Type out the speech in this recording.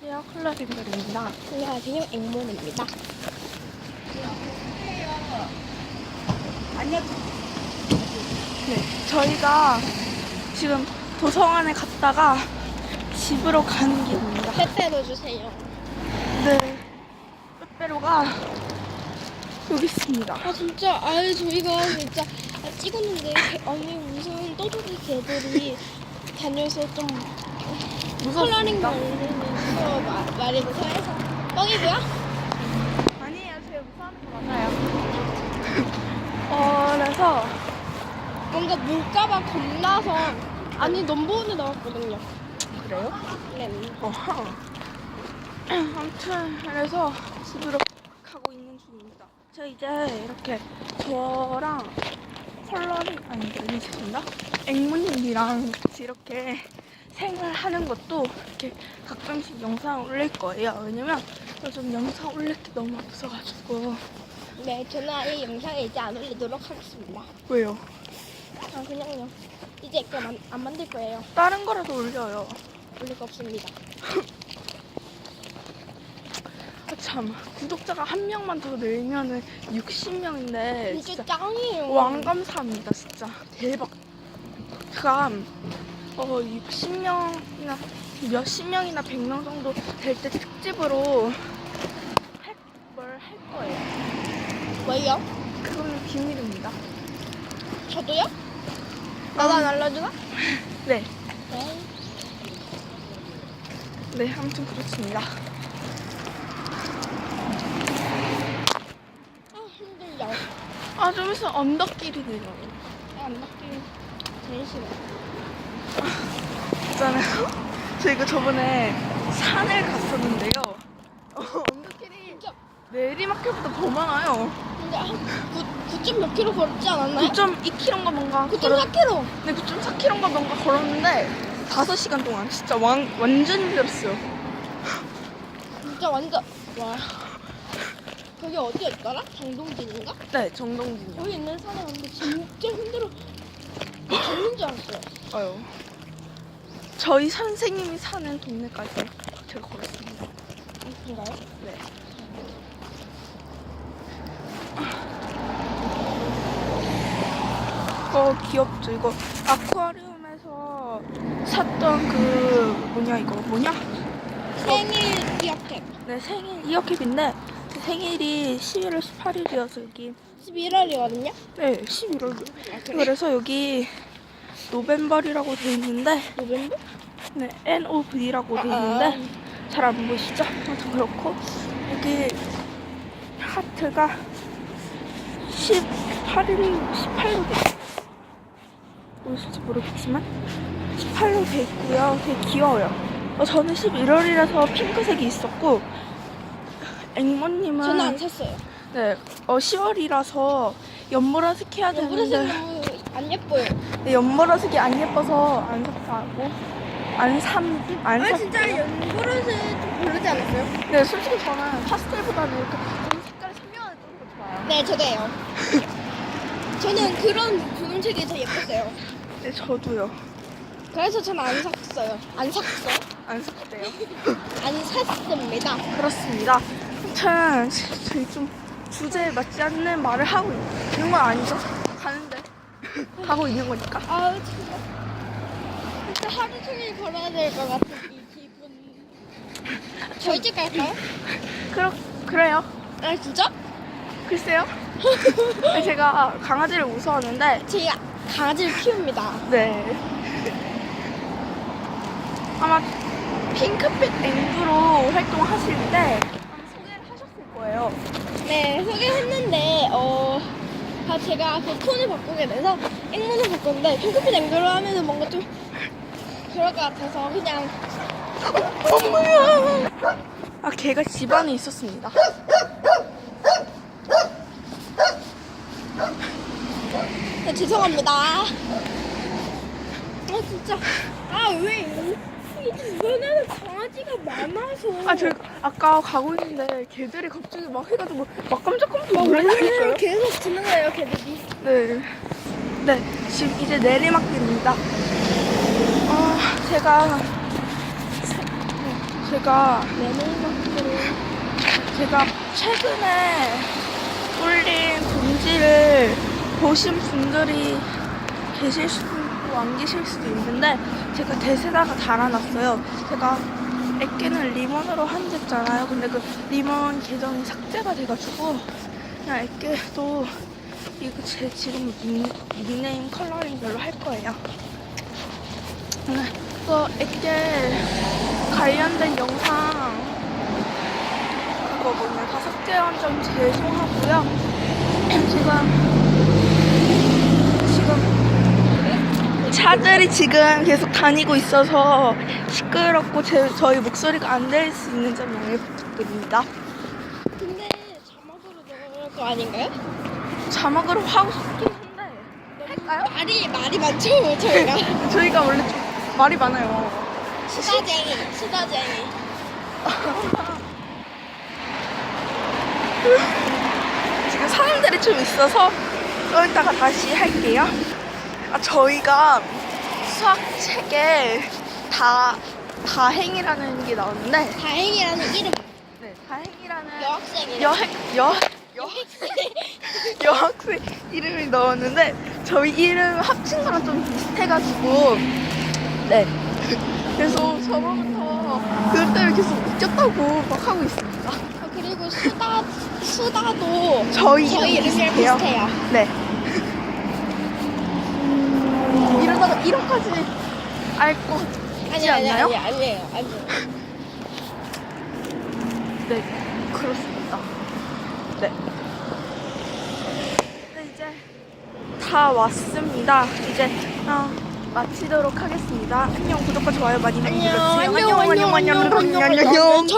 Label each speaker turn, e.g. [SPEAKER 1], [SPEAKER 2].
[SPEAKER 1] 안녕하세요. 컬러링글입니다.
[SPEAKER 2] 안녕하세요. 앵몬입니다.
[SPEAKER 1] 네, 저희가 지금 도서관에 갔다가 집으로 가는 길입니다.
[SPEAKER 2] 빼빼로 주세요.
[SPEAKER 1] 네, 빼빼로가 여기 있습니다.
[SPEAKER 2] 아 진짜 아유 저희가 진짜 아, 찍었는데 개- 아니 무슨 떠돌이 개들이 다녀서 좀 컬러링. 말리는 거 말이 무서워서 뻥이고요.
[SPEAKER 1] 아니에요, 제가 무서워하는 거 맞아요. 어, 그래서
[SPEAKER 2] 뭔가 물가가 겁나서 아니 넘버원에 나왔거든요.
[SPEAKER 1] 그래요?
[SPEAKER 2] 네.
[SPEAKER 1] 어허. 아무튼 그래서 집으로 가고 있는 중입니다. 저 이제 이렇게 저랑 컬러링 아니 아니겠습니다. 앵무님이랑 같이 이렇게 생활하는 것도 이렇게 가끔씩 영상 올릴 거예요. 왜냐면 요즘 영상 올릴 게 너무 없어가지고
[SPEAKER 2] 네, 저는 아예 영상에 이제 안 올리도록 하겠습니다.
[SPEAKER 1] 왜요?
[SPEAKER 2] 아 그냥요. 이제 그안 안 만들 거예요.
[SPEAKER 1] 다른 거라도 올려요.
[SPEAKER 2] 올릴 거 없습니다.
[SPEAKER 1] 아, 참 구독자가 한 명만 더 늘면은 60명인데
[SPEAKER 2] 진짜 짱이에요.
[SPEAKER 1] 왕 감사합니다 진짜 대박 제가 어 60명이나 몇십 명이나 100명 정도 될 때 특집으로 뭘 할 거예요
[SPEAKER 2] 뭐예요?
[SPEAKER 1] 그거는 비밀입니다
[SPEAKER 2] 저도요? 나도 안 알려주나?
[SPEAKER 1] 네,
[SPEAKER 2] 네.
[SPEAKER 1] 네 아무튼 그렇습니다
[SPEAKER 2] 아 힘들려.
[SPEAKER 1] 아 좀 있으면 언덕길이네요
[SPEAKER 2] 아, 안 바뀌면 제일 싫어.
[SPEAKER 1] 있잖아요 저희가 저번에 산을 갔었는데요 어, 언덕길이 내리막길보다 더 많아요
[SPEAKER 2] 근데 한 9, 9. 몇 킬로 걸었지 않았나요?
[SPEAKER 1] 9.2km인가 뭔가
[SPEAKER 2] 9.4 킬로.
[SPEAKER 1] 네, 9.4km인가 뭔가 걸었는데 5시간 동안 진짜 완, 완전 힘들었어요.
[SPEAKER 2] 진짜 완전 와. 거기 어디였더라? 정동진인가?
[SPEAKER 1] 네, 정동진이요.
[SPEAKER 2] 거기 있는 산에 갔는데 진짜 힘들어. 알았어요.
[SPEAKER 1] 아유. 저희 선생님이 사는 동네까지 제가 걸었습니다.
[SPEAKER 2] 그런가요?
[SPEAKER 1] 네. 이거 귀엽죠? 이거 아쿠아리움에서 샀던 그 뭐냐 이거 뭐냐?
[SPEAKER 2] 생일 기억해.
[SPEAKER 1] 네 생일 이어캡인데 제 생일이 11월 18일이어서 여기
[SPEAKER 2] 11월이거든요.
[SPEAKER 1] 네 11월 그래서 여기 노벤벌이라고 돼 있는데
[SPEAKER 2] 노벤버?
[SPEAKER 1] 네 NOV라고 돼 있는데 잘안 보이시죠? 아무튼 그렇고 여기 하트가 18일 18로 돼. 보이실지 모르겠지만 18로 돼 있고요. 되게 귀여워요. 어, 저는 11월이라서 핑크색이 있었고 앵모님은
[SPEAKER 2] 저는 안 샀어요.
[SPEAKER 1] 네, 어, 10월이라서 연보라색 해야
[SPEAKER 2] 연보라색
[SPEAKER 1] 되는데
[SPEAKER 2] 너무 안 예뻐요.
[SPEAKER 1] 네, 연보라색이 안 예뻐서 안 샀다고 안 삼, 안 샀어요.
[SPEAKER 2] 연보라색 좀 별로지 않았어요?
[SPEAKER 1] 네, 솔직히 저는 파스텔보다는 이렇게 좀 색깔이 선명하게 뜨는 거 좋아요.
[SPEAKER 2] 네, 저도요. 저는 그런 분홍색이 더 예뻤어요.
[SPEAKER 1] 네, 저도요.
[SPEAKER 2] 그래서 저는 안 샀어요. 안 샀어?
[SPEAKER 1] 안 샀대요.
[SPEAKER 2] 안 샀습니다.
[SPEAKER 1] 그렇습니다. 아무튼 저희 좀 주제에 맞지 않는 말을 하고 있는 건 아니죠? 가고 있는 거니까.
[SPEAKER 2] 아우 진짜. 진짜 하루 종일 걸어야 될 것 같은 이 기분. 저희 집 갈까요?
[SPEAKER 1] 그러, 그래요.
[SPEAKER 2] 아 진짜?
[SPEAKER 1] 글쎄요. 네, 제가 강아지를 무서워하는데
[SPEAKER 2] 제가 강아지를 키웁니다.
[SPEAKER 1] 네. 아마 핑크빛 앵두로 활동하실 때 아마 소개를 하셨을 거예요.
[SPEAKER 2] 네 소개했는데 어 아, 제가 그 톤을 바꾸게 돼서 앵무는 바꿨는데 핑크빛 앵글로 하면은 뭔가 좀 그럴 것 같아서 그냥
[SPEAKER 1] 엄마야. 아, 걔가 집 안에 있었습니다.
[SPEAKER 2] 네, 죄송합니다. 아 진짜 아왜 이번에는 강아지가 많아서
[SPEAKER 1] 아, 저 아까 가고 있는데 걔들이 갑자기 막 해가지고 막 깜짝깜짝 놀랐어요.
[SPEAKER 2] 계속 지나가요 걔들이.
[SPEAKER 1] 네. 네, 지금 이제 내리막길입니다. 아, 제가 네, 제가
[SPEAKER 2] 레몬버터를
[SPEAKER 1] 제가 최근에 올린 공지를 보신 분들이 계실 수도 있고 안 계실 수도 있는데 제가 대세다가 달아놨어요. 제가 애깨는 리몬으로 한댔잖아요. 근데 그 리몬 계정이 삭제가 돼가지고 그냥 애깨도 이거 제 지금 닉, 닉네임 컬러링별로 할 거예요. 네, 그 애깨 관련된 영상 그거 뭐냐 다 삭제한 점 죄송하고요. 지금 지금 차들이 지금 계속 다니고 있어서 시끄럽고 제, 저희 목소리가 안 들릴 수 있는 점 양해 부탁드립니다.
[SPEAKER 2] 근데 자막으로 넣을 거 아닌가요?
[SPEAKER 1] 자막으로 하고 싶긴 한데 할까요?
[SPEAKER 2] 말이 말이 많죠 저희가
[SPEAKER 1] 저희가 원래 좀 말이 많아요.
[SPEAKER 2] 수다쟁이 수다쟁이
[SPEAKER 1] 지금 사람들이 좀 있어서 좀 이따가 다시 할게요. 아, 저희가 수학 책에 다, 다행이라는 게 나오는데,
[SPEAKER 2] 다행이라는 이름
[SPEAKER 1] 네, 다행이라는
[SPEAKER 2] 여학생이라
[SPEAKER 1] 여행, 여,
[SPEAKER 2] 여학생
[SPEAKER 1] 여학생 이름이 넣었는데, 저희 이름 합친 거랑 좀 비슷해가지고, 네. 그래서 저번부터 그것 때문에 계속 웃겼다고 막 하고 있습니다.
[SPEAKER 2] 어, 그리고 수다 수다도
[SPEAKER 1] 저희,
[SPEAKER 2] 저희
[SPEAKER 1] 이름
[SPEAKER 2] 이름이랑. 비슷해요.
[SPEAKER 1] 네. 이러다가 이름까지 알고
[SPEAKER 2] 아니 아니
[SPEAKER 1] 않나요?
[SPEAKER 2] 아니 아니에요 아니에요.
[SPEAKER 1] 네, 그렇습니다. 네. 네, 이제 다 왔습니다. 이제 어, 마치도록 하겠습니다. 안녕, 구독과 좋아요 많이
[SPEAKER 2] 안녕
[SPEAKER 1] 눌러주세요.
[SPEAKER 2] 안녕 안녕 안녕 안녕 안녕.